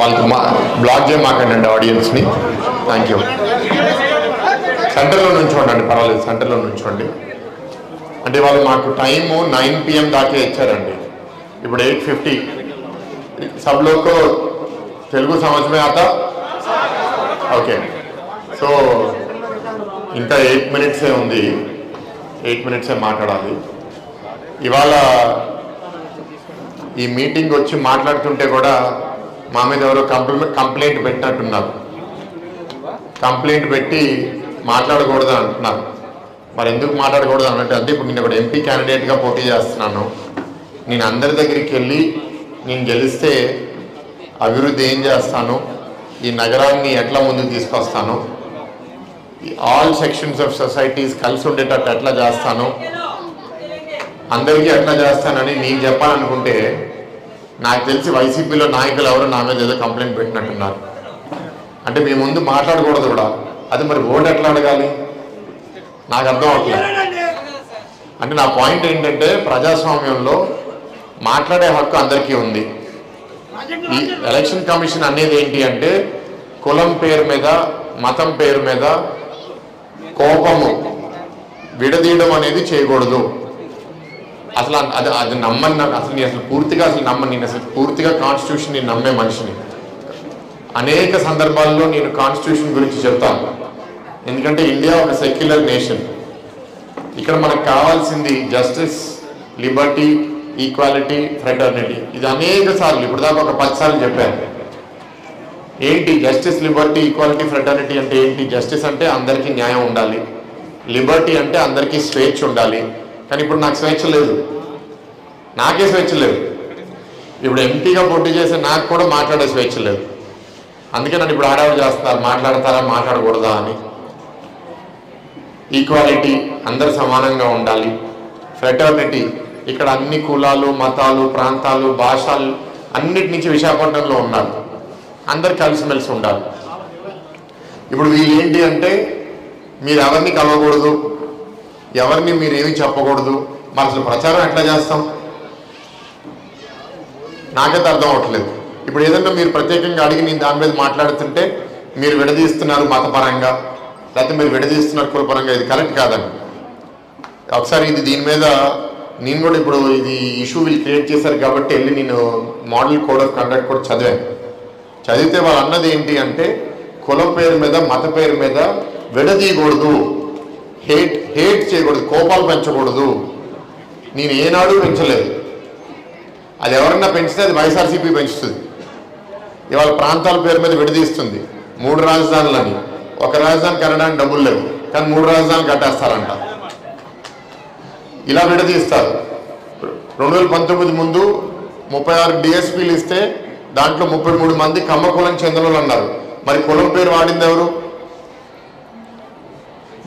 వాళ్ళకి మా బ్లాక్ చేయమాకండి ఆడియన్స్ని. థ్యాంక్ యూ సెంటర్లో ఉండండి పర్వాలేదు సెంటర్లో ఉండండి అంటే వాళ్ళు మాకు టైము నైన్ పిఎం దాకే ఇచ్చారండి. ఇప్పుడు ఎయిట్ ఫిఫ్టీ. సబ్లోకు తెలుగు సంవత్సరమే అత ఓకే. సో ఇంకా ఎయిట్ మినిట్సే ఉంది. ఎయిట్ మినిట్సే మాట్లాడాలి. ఇవాళ ఈ మీటింగ్ వచ్చి మాట్లాడుతుంటే కూడా మా మీద ఎవరో కంప్లైంట్ కంప్లైంట్ పెట్టినట్టున్నారు. కంప్లైంట్ పెట్టి మాట్లాడకూడదు అని అంటున్నారు. మరి ఎందుకు మాట్లాడకూడదు అన్నట్టు అంటే అంటే ఇప్పుడు నేను ఇక్కడ ఎంపీ క్యాండిడేట్గా పోటీ చేస్తున్నాను. నేను అందరి దగ్గరికి వెళ్ళి నేను గెలిస్తే అభివృద్ధి ఏం చేస్తాను? ఈ నగరాన్ని ఎట్లా ముందుకు తీసుకొస్తాను? ఆల్ సెక్షన్స్ ఆఫ్ సొసైటీస్ కలిసి ఉండేటట్టు ఎట్లా చేస్తాను? అందరికీ ఎట్లా చేస్తానని నేను చెప్పాలనుకుంటే నాకు తెలిసి వైసీపీలో నాయకులు ఎవరు నా మీద ఏదో కంప్లైంట్ పెట్టినట్టున్నారు. అంటే మీ ముందు మాట్లాడకూడదు కూడా. అది మరి ఓటు ఎట్లా అడగాలి? నాకు అర్థం అవట్లేదు అంటే నా పాయింట్ ఏంటంటే ప్రజాస్వామ్యంలో మాట్లాడే హక్కు అందరికీ ఉంది. ఈ ఎలక్షన్ కమిషన్ అనేది ఏంటి అంటే కులం పేరు మీద మతం పేరు మీద కోపము విడదీయడం అనేది చేయకూడదు. అసలు అది అది నమ్మని నాకు అసలు నేను అసలు పూర్తిగా అసలు నమ్మను నేను అసలు పూర్తిగా కాన్స్టిట్యూషన్ నేను నమ్మే మనిషిని. అనేక సందర్భాల్లో నేను కాన్స్టిట్యూషన్ గురించి చెప్తాను. ఎందుకంటే ఇండియా ఒక సెక్యులర్ నేషన్ ఇక్కడ మనకు కావాల్సింది జస్టిస్ లిబర్టీ ఈక్వాలిటీ ఫ్రెటర్నిటీ ఇది అనేక సార్లు ఇప్పుడు దాకా ఒక పది సార్లు చెప్పాను. ఏంటి జస్టిస్ లిబర్టీ ఈక్వాలిటీ ఫ్రెటర్నిటీ అంటే ఏంటి? జస్టిస్ అంటే అందరికీ న్యాయం ఉండాలి. లిబర్టీ అంటే అందరికీ స్వేచ్ఛ ఉండాలి. కానీ ఇప్పుడు నాకు స్వేచ్ఛ లేదు. నాకే స్వేచ్ఛ లేదు. ఇప్పుడు ఎంపీగా పోటీ చేసే నాకు కూడా మాట్లాడే స్వేచ్ఛ లేదు. అందుకే నన్ను ఇప్పుడు ఆడవాడు చేస్తారు మాట్లాడతారా మాట్లాడకూడదా అని. ఈక్వాలిటీ అందరు సమానంగా ఉండాలి. ఫ్రెటర్నిటీ ఇక్కడ అన్ని కులాలు మతాలు ప్రాంతాలు భాషలు అన్నిటి నుంచి విశాఖపట్నంలో ఉన్నారు అందరు కలిసిమెలిసి ఉండాలి. ఇప్పుడు వీళ్ళు ఏంటి అంటే మీరు ఎవరిని కలవకూడదు. ఎవరిని మీరేమి చెప్పకూడదు. మరి అసలు ప్రచారం ఎట్లా చేస్తాం? నాకైతే అర్థం అవట్లేదు ఇప్పుడు ఏదన్నా మీరు ప్రత్యేకంగా అడిగి నేను దాని మీద మాట్లాడుతుంటే మీరు విడదీస్తున్నారు మతపరంగా లేకపోతే మీరు విడదీస్తున్నారు కులపరంగా ఇది కరెక్ట్ కాదండి. ఒకసారి ఇది దీని మీద నేను కూడా ఇప్పుడు ఇది ఇష్యూ వీళ్ళు క్రియేట్ చేశారు కాబట్టి వెళ్ళి నేను మోడల్ కోడ్ ఆఫ్ కండక్ట్ కూడా చదివాను. చదివితే వాళ్ళు అన్నది ఏంటి అంటే కులం పేరు మీద మత పేరు మీద విడదీయకూడదు. హేట్ హేట్ చేయకూడదు కోపాలు పెంచకూడదు. నేను ఏనాడు పెంచలేదు. అది ఎవరన్నా పెంచితే అది వైఎస్ఆర్సీపీ పెంచుతుంది. ఇవాళ ప్రాంతాల పేరు మీద విడదీస్తుంది. మూడు రాజధానులని. ఒక రాజధాని కట్టడానికి డబ్బులు లేవు. కానీ మూడు రాజధానులు కట్టేస్తారంట. ఇలా విడదీస్తారు. రెండు వేల పంతొమ్మిది ముందు ముప్పై ఆరు డిఎస్పీలు ఇస్తే దాంట్లో ముప్పై మూడు మంది కమ్మ కులం చెందిన అన్నారు. మరి కులం పేరు వాడింది ఎవరు?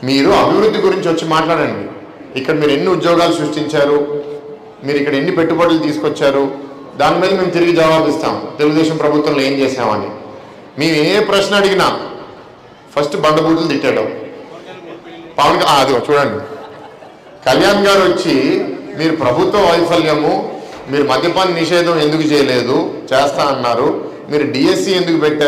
మీరు అభివృద్ధి గురించి వచ్చి మాట్లాడండి. ఇక్కడ మీరు ఎన్ని ఉద్యోగాలు సృష్టించారు? మీరు ఇక్కడ ఎన్ని పెట్టుబడులు తీసుకొచ్చారు? దాని మీద మేము తిరిగి జవాబిస్తాం. తెలుగుదేశం ప్రభుత్వంలో ఏం చేసామని మేము ఏ ప్రశ్న అడిగినా ఫస్ట్ బండబూతులు తిట్టడం. పవన్ అది చూడండి. కళ్యాణ్ గారు వచ్చి మీరు ప్రభుత్వ వైఫల్యము మీరు మద్యపాన నిషేధం ఎందుకు చేయలేదు? చేస్తా అన్నారు. మీరు డిఎస్సి ఎందుకు పెట్టే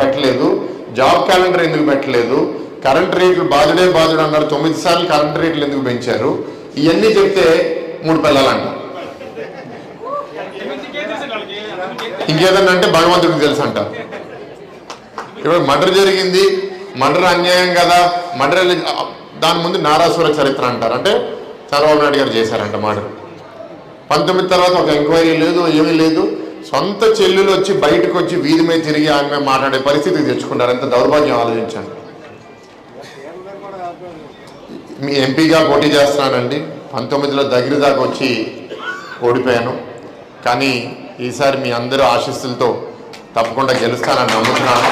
పెట్టలేదు? జాబ్ క్యాలెండర్ ఎందుకు పెట్టలేదు? కరెంట్ రేట్లు బాధుడే బాధుడు అన్నారు తొమ్మిది సార్లు కరెంట్ రేట్లు ఎందుకు పెంచారు? ఇవన్నీ చెప్తే మూడు పిల్లలంట. ఇంకేదన్నా అంటే భగవంతుడికి తెలుసు అంట ఇప్పుడు మర్డర్ జరిగింది మర్డర్ అన్యాయం కదా మర్డర్ దాని ముందు నారాసుర చరిత్ర అంటారు. అంటే చంద్రబాబు నాయుడు గారు చేశారంట మర్డర్. పంతొమ్మిది తర్వాత ఒక ఎంక్వైరీ లేదు ఏమీ లేదు. సొంత చెల్లెలు వచ్చి బయటకు వచ్చి వీధి మీద తిరిగి ఆమె మాట్లాడే పరిస్థితికి తెచ్చుకుంటారు ఎంత దౌర్భాగ్యం ఆలోచించండి మీ ఎంపీగా పోటీ చేస్తున్నానండి. పంతొమ్మిదిలో దగ్గర దాకా వచ్చి ఓడిపోయాను. కానీ ఈసారి మీ అందరూ ఆశీస్సులతో తప్పకుండా గెలుస్తానని నమ్ముతున్నాను.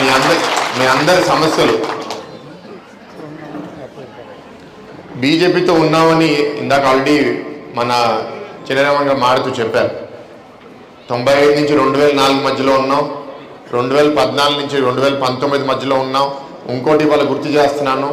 మీ అందరి మీ అందరి సమస్యలు. బీజేపీతో ఉన్నామని ఇందాక ఆల్రెడీ మన చిన్నరామన్ గారు మారుతూ చెప్పారు. తొంభై ఐదు నుంచి రెండు వేల నాలుగు మధ్యలో ఉన్నాం. రెండు వేల పద్నాలుగు నుంచి రెండు వేల పంతొమ్మిది మధ్యలో ఉన్నాం. ఇంకోటి ఇవాళ గుర్తు చేస్తున్నాను.